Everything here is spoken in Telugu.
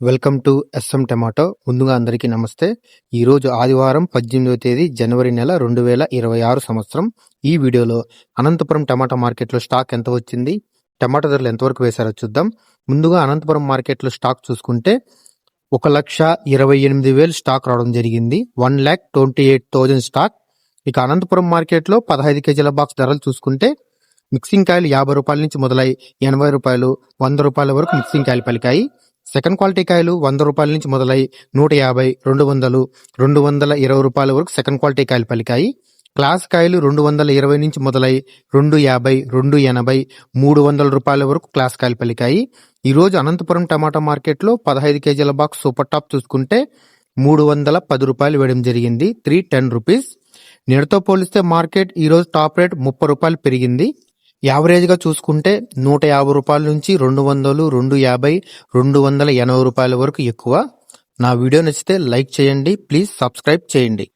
Welcome to S M tomato. ముందుగా అందరికీ నమస్తే. ఈరోజు ఆదివారం పద్దెనిమిదవ తేదీ జనవరి నెల రెండు వేల ఇరవై ఆరు సంవత్సరం. ఈ వీడియోలో అనంతపురం టమాటా మార్కెట్లో స్టాక్ ఎంత వచ్చింది టమాటా ధరలు ఎంతవరకు వేశారో చూద్దాం. ముందుగా అనంతపురం మార్కెట్లో స్టాక్ చూసుకుంటే ఒక లక్ష ఇరవై ఎనిమిది వేలు స్టాక్ రావడం జరిగింది. One lakh twenty eight thousand stock. ఇక అనంతపురం మార్కెట్లో పదహైదు కేజీల బాక్స్ ధరలు చూసుకుంటే మిక్సింగ్ కాయలు యాభై రూపాయల నుంచి మొదలై ఎనభై రూపాయలు వంద రూపాయల వరకు మిక్సింగ్ కాయలు పలికాయి. సెకండ్ క్వాలిటీ కాయలు వంద రూపాయల నుంచి మొదలై నూట యాభై రెండు వందలు రెండు వందల ఇరవై రూపాయల వరకు సెకండ్ క్వాలిటీ కాయలు పలికాయి. క్లాస్ కాయలు రెండు వందల ఇరవై నుంచి మొదలై రెండు యాభై రెండు ఎనభై మూడు వందల రూపాయల వరకు క్లాస్ కాయలు పలికాయి. ఈరోజు అనంతపురం టమాటా మార్కెట్లో పదహైదు కేజీల బాక్స్ సూపర్ టాప్ చూసుకుంటే మూడు వందల పది రూపాయలు వేయడం జరిగింది. Three ten rupees. నేడుతో పోలిస్తే మార్కెట్ ఈరోజు టాప్ రేట్ ముప్పై రూపాయలు పెరిగింది. యావరేజ్గా చూసుకుంటే నూట యాభై రూపాయల నుంచి రెండు వందలు రెండు యాభై రెండు వందల ఎనభై రూపాయల వరకు ఎక్కువ. నా వీడియో నచ్చితే లైక్ చేయండి ప్లీజ్ సబ్స్క్రైబ్ చేయండి.